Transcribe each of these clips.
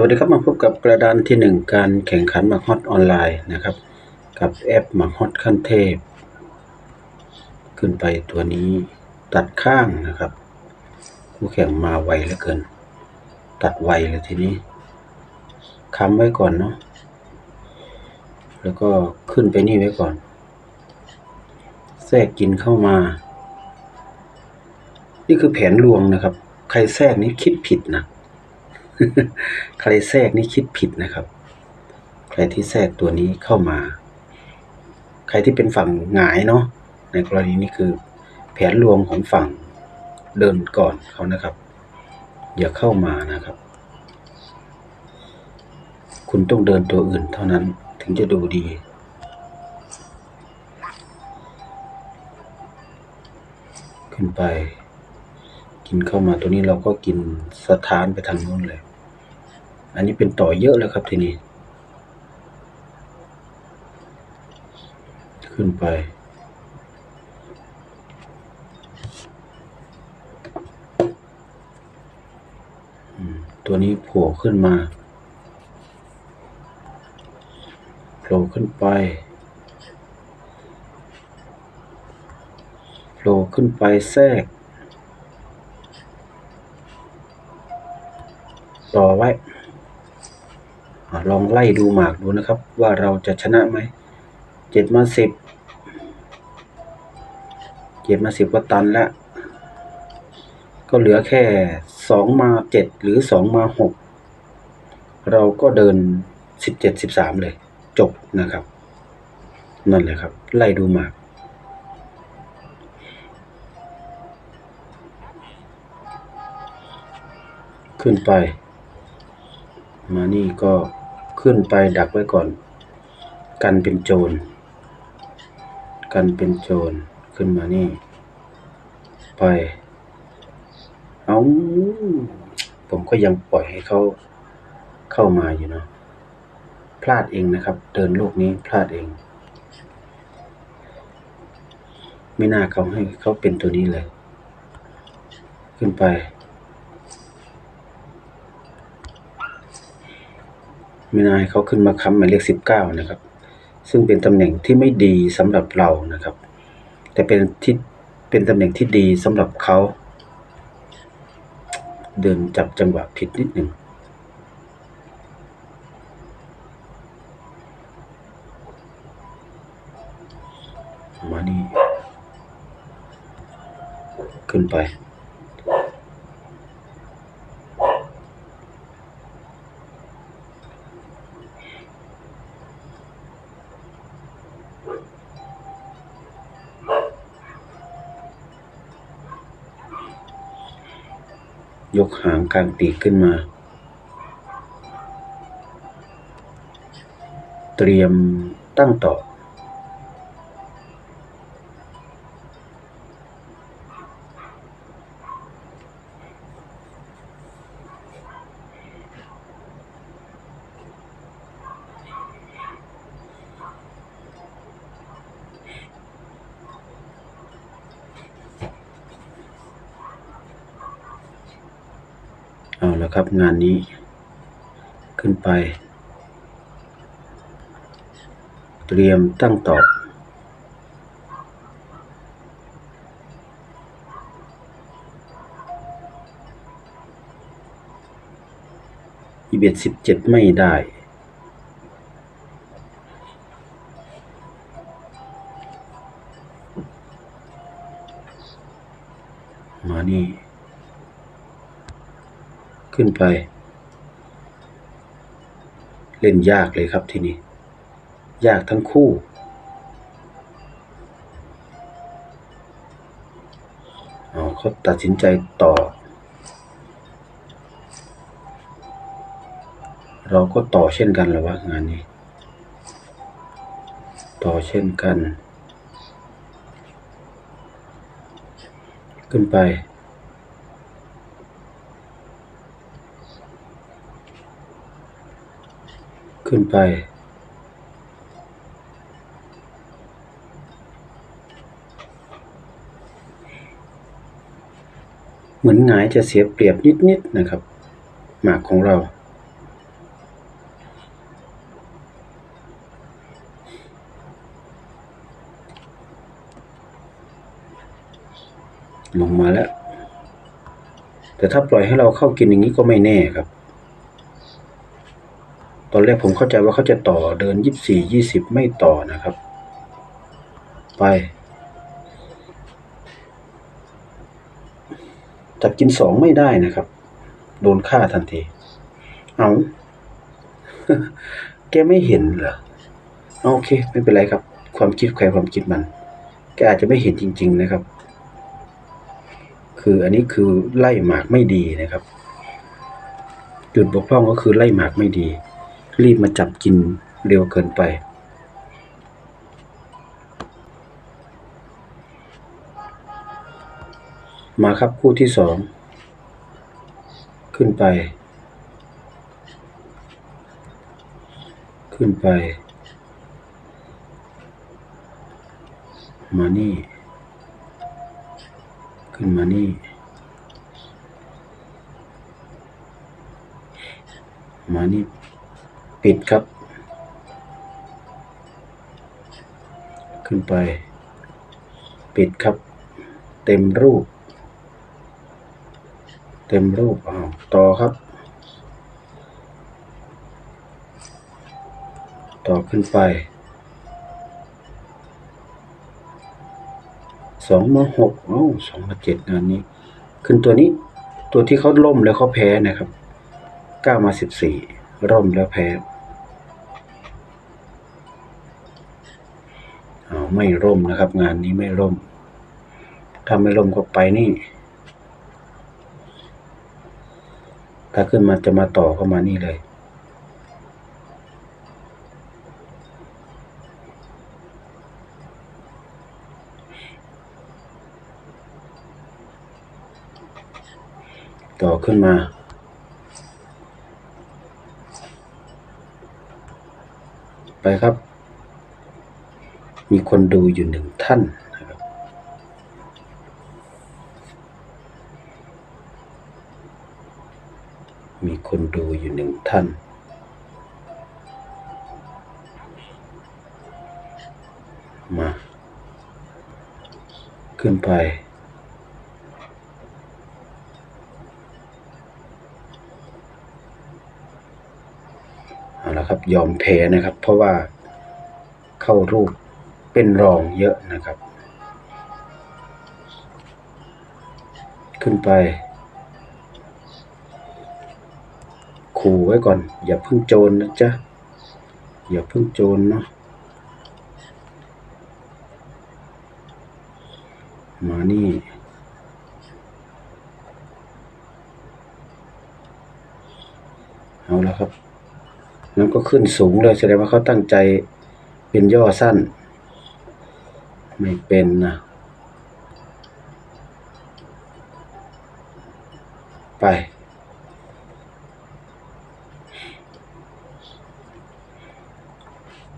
วัสดีครับมาพบกับกระดานที่หนึ่งการแข่งขันหมากฮอตออนไลน์นะครับ กับแอปหมากฮอตขั้นเทพ ขึ้นไปตัวนี้ตัดข้างนะครับ คู่แข่งมาไวเหลือเกิน ตัดไวเลยทีนี้ค้ำไว้ก่อนเนาะแล้วก็ขึ้นไปนี่ไว้ก่อน แทรกกินเข้ามา นี่คือแผนลวงนะครับ ใครแทรกนี้คิดผิดนะ ใครแทรกนี่คิดผิดนะครับ ใครที่แทรกตัวนี้เข้ามา ใครที่เป็นฝั่งหงายเนาะในกรณีนี้คือแผนรวมของฝั่งเดินก่อนเขานะครับ อย่าเข้ามานะครับ คุณต้องเดินตัวอื่นเท่านั้นถึงจะดูดีขึ้นไป กินเข้ามาตัวนี้เราก็กินสถานไปทางนู้นเลย อันนี้เป็นต่อเยอะแล้วครับทีนี้ ขึ้นไป ตัวนี้โผล่ขึ้นมาโผล่ขึ้นไปโผล่ขึ้นไปแทรก อาลองไล่ดูหมากดูนะครับ ว่าเราจะชนะไหมเจ็ดมาสิบเจ็ดมาสิบก็ตันแล้วก็เหลือแค่สองมาเจ็ดหรือสองมาหกเราก็เดินสิบเจ็ดสิบสามเลย จบนะครับ นั่นแหละครับ ไล่ดูหมากขึ้นไป มานี่ก็ ขึ้นไปดักไว้ก่อน กันเป็นโจร กันเป็นโจรขึ้นมานี่ ไป เอาผมก็ยังปล่อยให้เขาเข้ามาอยู่เนาะพลาดเองนะครับ เดินลูกนี้พลาดเอง ไม่น่าเขาให้เขาเป็นตัวนี้เลย ขึ้นไป ไม่น่าให้เขาขึ้นมาค้ำหมายเลขสิบเก้านะครับ ซึ่งเป็นตำแหน่งที่ไม่ดีสำหรับเรานะครับ แต่เป็นที่เป็นตำแหน่งที่ดีสำหรับเขา เดินจับจังหวะผิดนิดหนึ่งมานี่ขึ้นไป ยกหางกลางปีกขึ้นมา เตรียมตั้งต่อ เอาละครับงานนี้ขึ้นไป เตรียมตั้งต่ออีเบ็ดสิบเจ็ดไม่ได้ ขึ้นไป เล่นยากเลยครับทีนี้ ยากทั้งคู่เอาเขาตัดสินใจต่อ เราก็ต่อเช่นกันหรอวะงานนี้ ต่อเช่นกัน ขึ้นไป ขึ้นไป เหมือนหงายจะเสียเปรียบนิดๆนนะครับ หมากของเรา ลงมาแล้ว แต่ถ้าปล่อยให้เราเข้ากินอย่างนี้ก็ไม่แน่ครับ อนแรกผมเข้าใจว่าเขาจะต่อเดินยี่สิบสี่ยี่สิบไม่ต่อนะครับ ไป จับกินสองไม่ได้นะครับ โดนฆ่าทันที เอาแกไม่เห็นเหรอเอาโอเค ไม่เป็นไรครับ ความคิดใครความคิดมัน แกอาจจะไม่เห็นจริง ๆนะครับ คืออันนี้คือไล่หมากไม่ดีนะครับ จุดบกพร่องก็คือไล่หมากไม่ดี รีบมาจับกินเร็วเกินไป มาครับคู่ที่สอง ขึ้นไป ขึ้นไป มานี่ ขึ้นมานี่มานี่ ปิดครับ ขึ้นไป ปิดครับ เต็มรูป เต็มรูปอ้าวต่อครับ ต่อขึ้นไปสองมาหกเอ้าสองมาเจ็ดงานนี้ ขึ้นตัวนี้ ตัวที่เขาล่มแล้วเขาแพ้นะครับเก้ามาสิบสี่ร่มแล้วแพ้ อ้าไม่ร่มนะครับ งานนี้ไม่ร่ม ถ้าไม่ร่มก็ไปนี่ ถ้าขึ้นมาจะมาต่อเข้ามานี่เลย ต่อขึ้นมาไปครับ มีคนดูอยู่หนึ่งท่านนะครับมีคนดูอยู่หนึ่งท่านมา ขึ้นไป เอาละครับยอมแพ้นะครับ เพราะว่าเข้ารูป เป็นรองเยอะนะครับ ขึ้นไป ขู่ไว้ก่อน อย่าเพิ่งโจรนะจ๊ะ อย่าเพิ่งโจรเนาะมานี่เอาละครับ นั่นก็ขึ้นสูงเลยแสดงว่าเขาตั้งใจเป็นย่อสั้น ไม่เป็นนะ ไป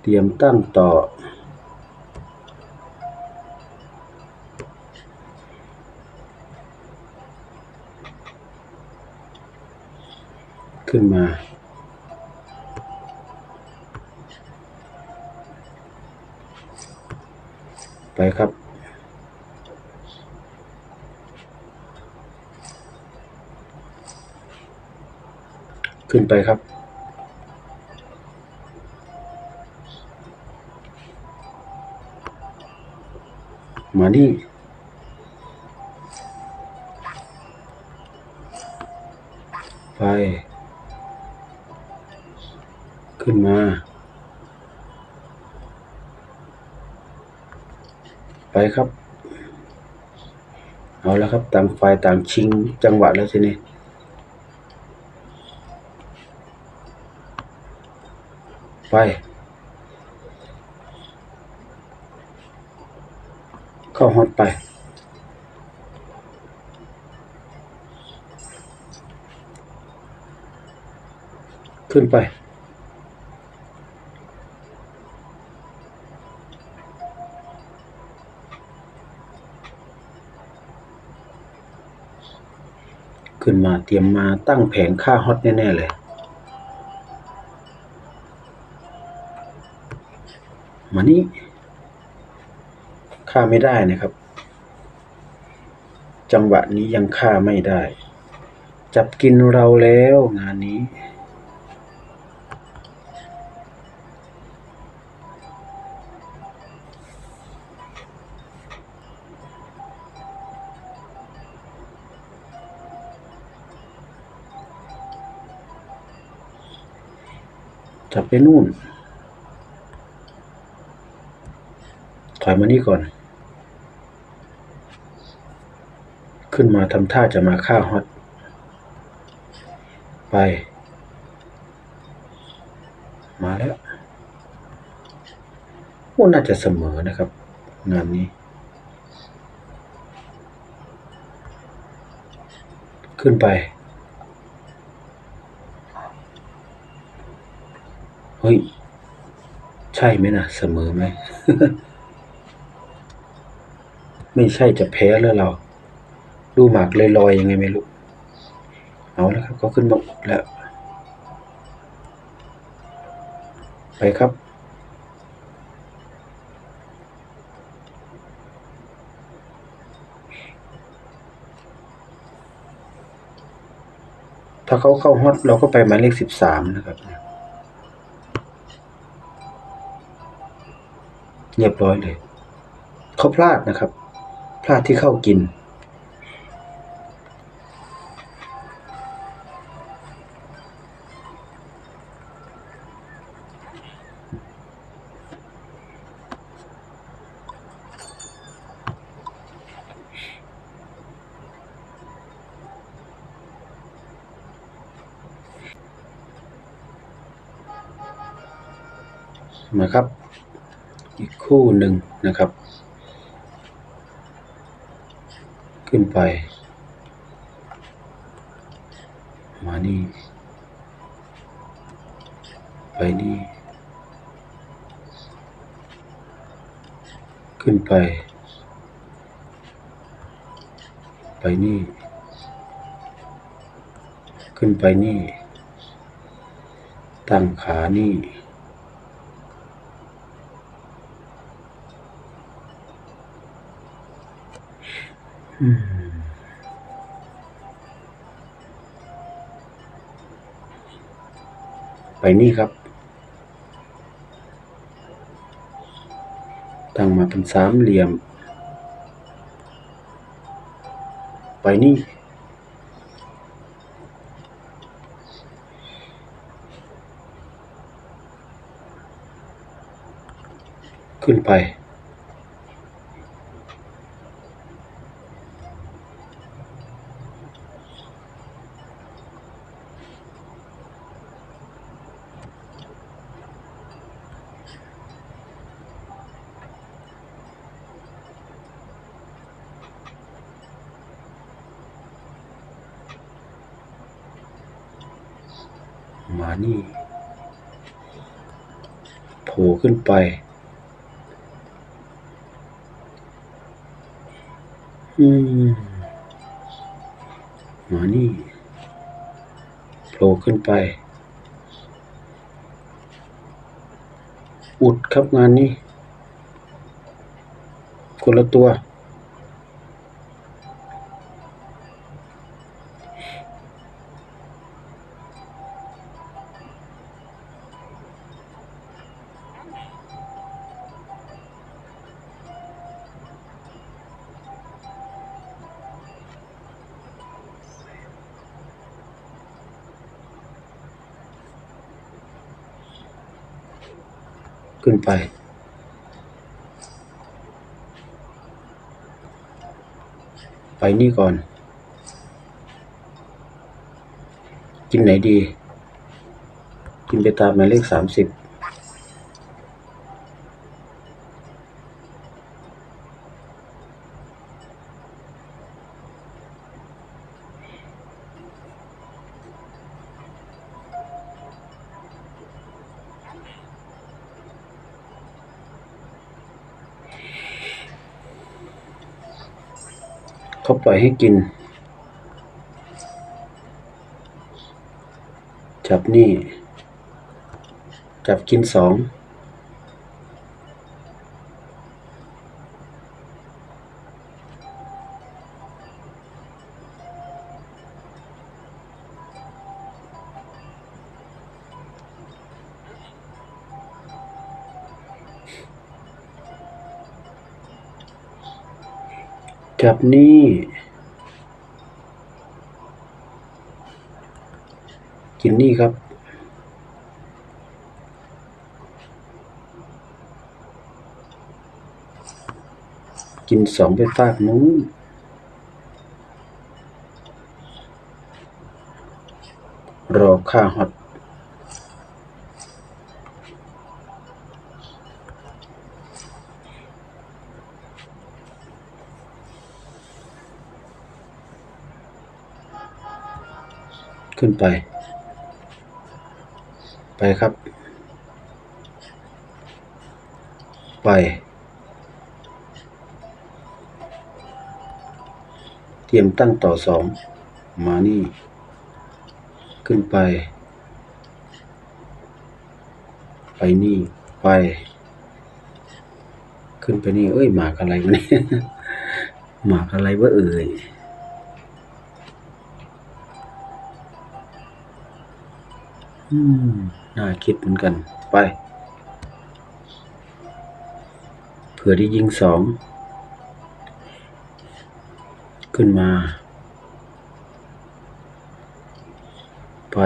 เตรียมตั้งต่อ ขึ้นมา ไปครับ ขึ้นไปครับ มานี่ไป ขึ้นมา ไปครับ เอาแล้วครับ ต่างฝ่ายต่างชิงจังหวะแล้วทีนี้ไป เข้าฮอตไป ขึ้นไป ขึ้นมาเตรียมมาตั้งแผงค่าฮอตแน่ ๆ เลย มานี้ ค่าไม่ได้นะครับ จังหวะนี้ยังค่าไม่ได้ จับกินเราแล้วงานนี้ จับไปนู่น ถอยมานี่ก่อน ขึ้นมาทำท่าจะมาฆ่าฮอต ไป มาแล้วโอ้น่าจะเสมอนะครับ งานนี้ ขึ้นไป เฮ้ย ใช่ไหมนะเสมอไหม ไม่ใช่จะแพ้แล้วเรา ดูหมากลอยๆยังไงไม่รู้ เอาแล้วครับ ก็ขึ้นมาอุดแล้ว ไปครับถ้าเขาเข้าฮอตเราก็ไปหมายเลขสิบสามนะครับ เรียบร้อยเลยเขาพลาดนะครับ พลาดที่เข้ากิน นะครับ คู่หนึ่งนะครับ ขึ้นไป มานี่ ไปนี่ ขึ้นไป ไปนี่ ขึ้นไปนี่ ตั้งขานี่ ไปนี่ครับ ตั้งมาเป็นสามเหลี่ยม ไปนี่ ขึ้นไป มานี่ โผล่ขึ้นไป อืมมานี่โผล่ขึ้นไป อุดครับงานนี้คนละตัว ขึ้นไป ไปนี่ก่อน กินไหนดี กินไปตามหมายเลขสามสิบ เขาปล่อยให้กิน จับนี่ จับกินสอง จับนี่ กินนี่ครับกินสองไปฝากนู้นรอค่าฮอต ขึ้นไป ไปครับ ไป เตรียมตั้งต่อสองมานี่ ขึ้นไป ไปนี่ ไป ขึ้นไปนี่ เอ้ยหมากอะไรวะเนี่ยหมากอะไรวะเอ่ย อืมน่าคิดเหมือนกัน ไป เผื่อได้ยิงสอง ขึ้นมา ไป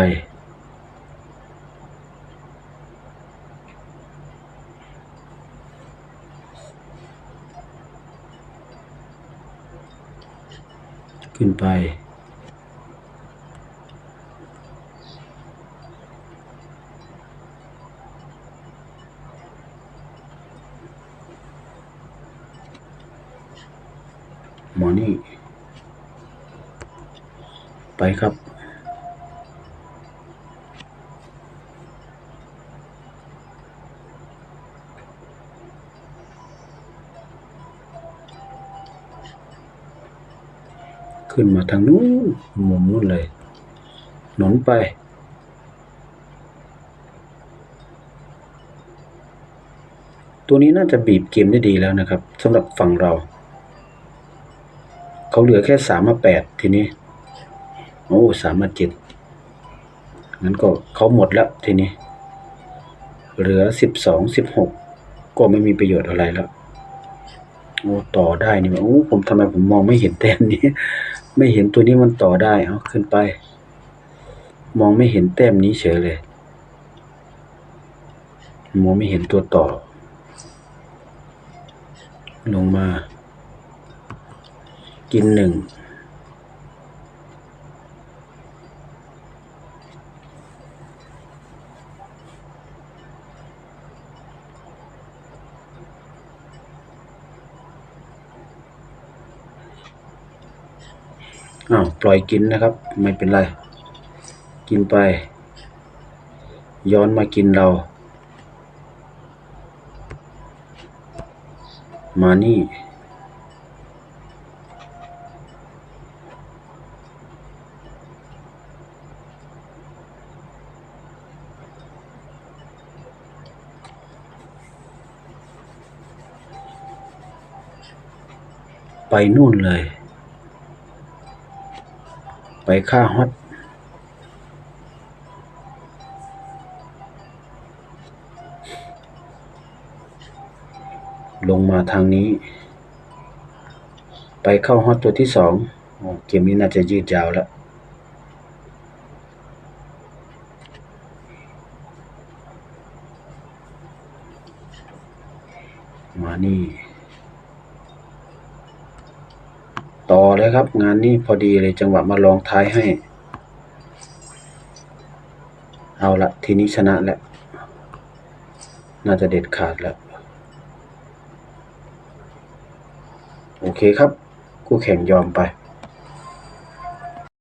ขึ้นไป นี่ ไปครับ ขึ้นมาทางนู้นมุมนู้นเลยหนุนไปตัวนี้น่าจะบีบเกมได้ดีแล้วนะครับสำหรับฝั่งเรา เขาเหลือแค่สามมาแปดทีนี้ โอ้สามมาเจ็ดงั้นก็เขาหมดแล้วทีนี้ เหลือสิบสองสิบหกก็ไม่มีประโยชน์อะไรแล้วโอ้ต่อได้นี่โอ้ผมทำไมผมมองไม่เห็นแต้มนี้ ไม่เห็นตัวนี้มันต่อได้เอาขึ้นไป มองไม่เห็นแต้มนี้เฉยเลยมองไม่เห็นตัวต่อ ลงมา กินหนึ่งอ้าวปล่อยกินนะครับ ไม่เป็นไร กินไป ย้อนมากินเรา มานี่ ไปนู่นเลย ไปค่าฮอตลงมาทางนี้ ไปเข้าฮอตตัวที่สองโอเกมนี้น่าจะยืดยาวแล้ว มานี่ ครับ งานนี้พอดีเลยจังหวะมาลองท้ายให้ เอาละทีนี้ชนะแล้ว น่าจะเด็ดขาดแล้ว โอเคครับ คู่แข่งยอมไป